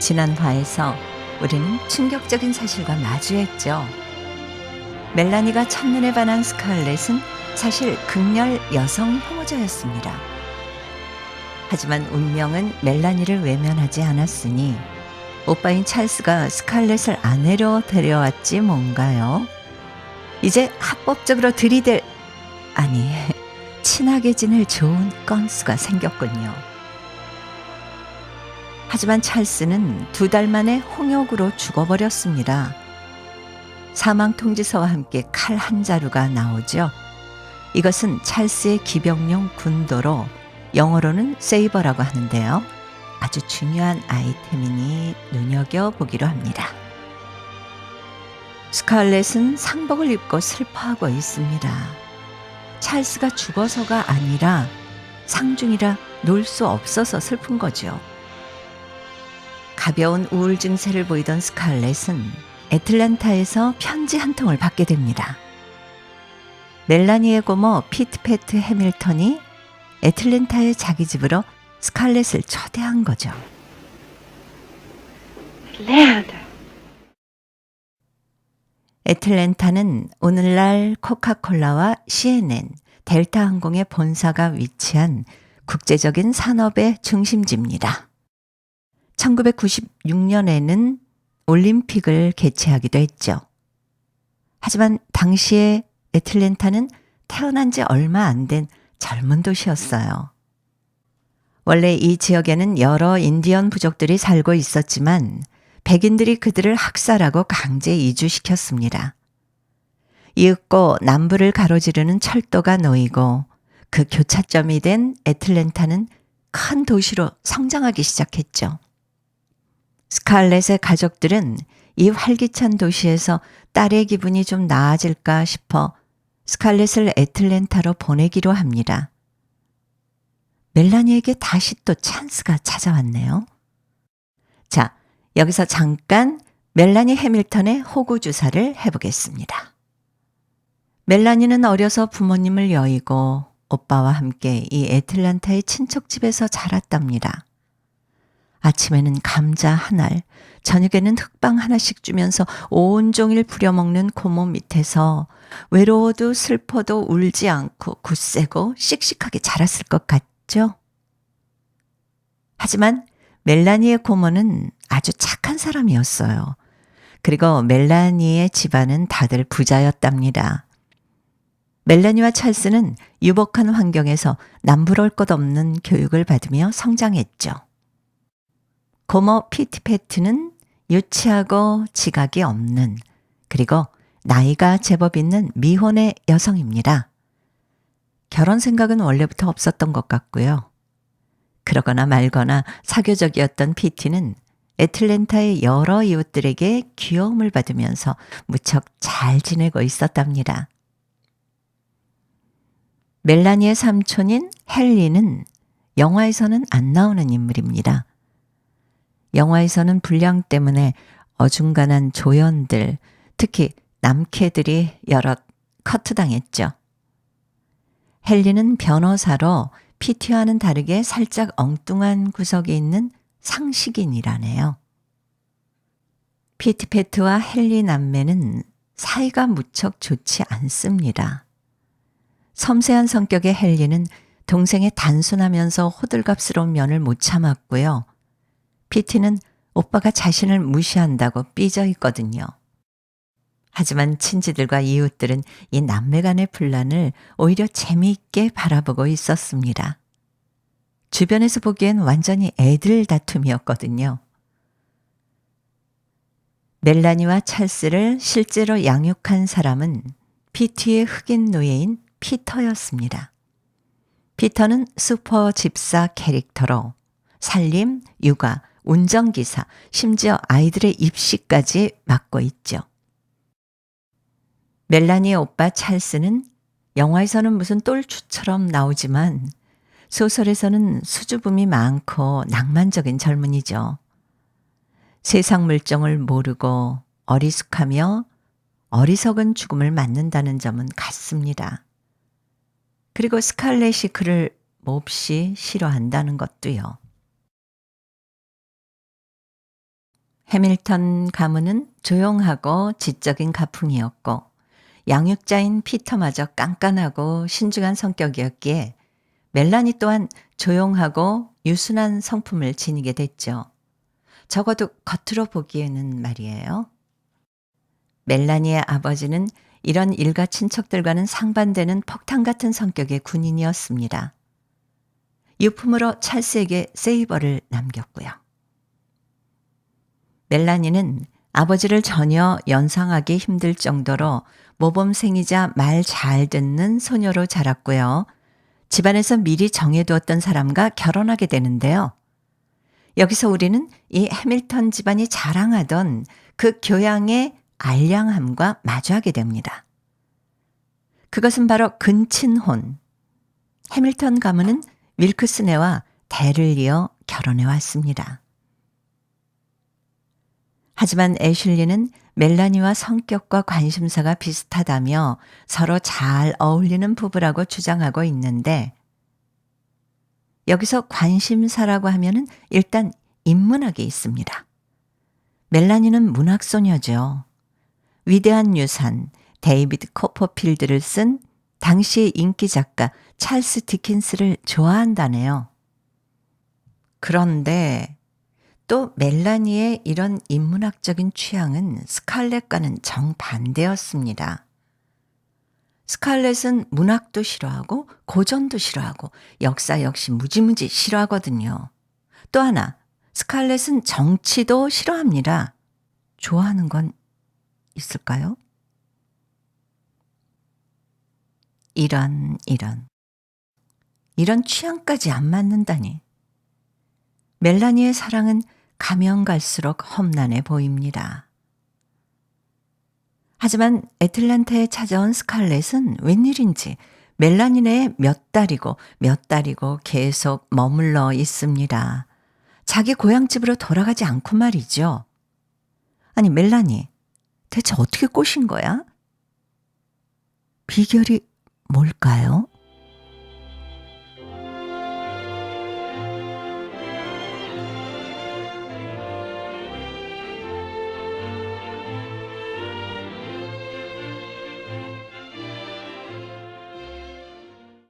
지난 화에서 우리는 충격적인 사실과 마주했죠. 멜라니가 첫눈에 반한 스칼렛은 사실 극렬 여성 혐오자였습니다. 하지만 운명은 멜라니를 외면하지 않았으니 오빠인 찰스가 스칼렛을 아내로 데려왔지 뭔가요? 이제 합법적으로 들이댈 아니 친하게 지낼 좋은 건수가 생겼군요. 하지만 찰스는 두 달 만에 홍역으로 죽어버렸습니다. 사망 통지서와 함께 칼 한 자루가 나오죠. 이것은 찰스의 기병용 군도로 영어로는 세이버라고 하는데요. 아주 중요한 아이템이니 눈여겨보기로 합니다. 스칼렛은 상복을 입고 슬퍼하고 있습니다. 찰스가 죽어서가 아니라 상중이라 놀 수 없어서 슬픈 거죠. 가벼운 우울 증세를 보이던 스칼렛은 애틀랜타에서 편지 한 통을 받게 됩니다. 멜라니의 고모 피트패트 해밀턴이 애틀랜타의 자기 집으로 스칼렛을 초대한 거죠. Atlanta. 애틀랜타는 오늘날 코카콜라와 CNN, 델타 항공의 본사가 위치한 국제적인 산업의 중심지입니다. 1996년에는 올림픽을 개최하기도 했죠. 하지만 당시에 애틀랜타는 태어난 지 얼마 안 된 젊은 도시였어요. 원래 이 지역에는 여러 인디언 부족들이 살고 있었지만 백인들이 그들을 학살하고 강제 이주시켰습니다. 이윽고 남부를 가로지르는 철도가 놓이고 그 교차점이 된 애틀랜타는 큰 도시로 성장하기 시작했죠. 스칼렛의 가족들은 이 활기찬 도시에서 딸의 기분이 좀 나아질까 싶어 스칼렛을 애틀랜타로 보내기로 합니다. 멜라니에게 다시 또 찬스가 찾아왔네요. 자, 여기서 잠깐 멜라니 해밀턴의 호구 주사를 해보겠습니다. 멜라니는 어려서 부모님을 여의고 오빠와 함께 이 애틀란타의 친척집에서 자랐답니다. 아침에는 감자 한 알, 저녁에는 흑빵 하나씩 주면서 온종일 부려먹는 고모 밑에서 외로워도 슬퍼도 울지 않고 굳세고 씩씩하게 자랐을 것 같죠? 하지만 멜라니의 고모는 아주 착한 사람이었어요. 그리고 멜라니의 집안은 다들 부자였답니다. 멜라니와 찰스는 유복한 환경에서 남부러울 것 없는 교육을 받으며 성장했죠. 고모 피트패트는 유치하고 지각이 없는 그리고 나이가 제법 있는 미혼의 여성입니다. 결혼 생각은 원래부터 없었던 것 같고요. 그러거나 말거나 사교적이었던 피티는 애틀랜타의 여러 이웃들에게 귀여움을 받으면서 무척 잘 지내고 있었답니다. 멜라니의 삼촌인 헨리는 영화에서는 안 나오는 인물입니다. 영화에서는 분량 때문에 어중간한 조연들, 특히 남캐들이 여럿 커트당했죠. 헨리는 변호사로 피티와는 다르게 살짝 엉뚱한 구석이 있는 상식인이라네요. 피티페트와 헨리 남매는 사이가 무척 좋지 않습니다. 섬세한 성격의 헨리는 동생의 단순하면서 호들갑스러운 면을 못 참았고요. 피티는 오빠가 자신을 무시한다고 삐져 있거든요. 하지만 친지들과 이웃들은 이 남매 간의 분란을 오히려 재미있게 바라보고 있었습니다. 주변에서 보기엔 완전히 애들 다툼이었거든요. 멜라니와 찰스를 실제로 양육한 사람은 피티의 흑인 노예인 피터였습니다. 피터는 슈퍼 집사 캐릭터로 살림, 육아, 운전기사, 심지어 아이들의 입시까지 맡고 있죠. 멜라니의 오빠 찰스는 영화에서는 무슨 똘추처럼 나오지만 소설에서는 수줍음이 많고 낭만적인 젊은이죠. 세상 물정을 모르고 어리숙하며 어리석은 죽음을 맞는다는 점은 같습니다. 그리고 스칼렛이 그를 몹시 싫어한다는 것도요. 해밀턴 가문은 조용하고 지적인 가풍이었고 양육자인 피터마저 깐깐하고 신중한 성격이었기에 멜라니 또한 조용하고 유순한 성품을 지니게 됐죠. 적어도 겉으로 보기에는 말이에요. 멜라니의 아버지는 이런 일가 친척들과는 상반되는 폭탄 같은 성격의 군인이었습니다. 유품으로 찰스에게 세이버를 남겼고요. 멜라니는 아버지를 전혀 연상하기 힘들 정도로 모범생이자 말 잘 듣는 소녀로 자랐고요. 집안에서 미리 정해두었던 사람과 결혼하게 되는데요. 여기서 우리는 이 해밀턴 집안이 자랑하던 그 교양의 알량함과 마주하게 됩니다. 그것은 바로 근친혼. 해밀턴 가문은 윌크스네와 대를 이어 결혼해 왔습니다. 하지만 애슐리는 멜라니와 성격과 관심사가 비슷하다며 서로 잘 어울리는 부부라고 주장하고 있는데 여기서 관심사라고 하면은 일단 인문학이 있습니다. 멜라니는 문학소녀죠. 위대한 유산 데이비드 코퍼필드를 쓴 당시의 인기 작가 찰스 디킨스를 좋아한다네요. 그런데 또 멜라니의 이런 인문학적인 취향은 스칼렛과는 정반대였습니다. 스칼렛은 문학도 싫어하고 고전도 싫어하고 역사 역시 무지무지 싫어하거든요. 또 하나, 스칼렛은 정치도 싫어합니다. 좋아하는 건 있을까요? 이런, 이런. 이런 취향까지 안 맞는다니. 멜라니의 사랑은 가면 갈수록 험난해 보입니다. 하지만 애틀란타에 찾아온 스칼렛은 웬일인지 멜라니네에 몇 달이고 몇 달이고 계속 머물러 있습니다. 자기 고향집으로 돌아가지 않고 말이죠. 아니, 멜라니, 대체 어떻게 꼬신 거야? 비결이 뭘까요?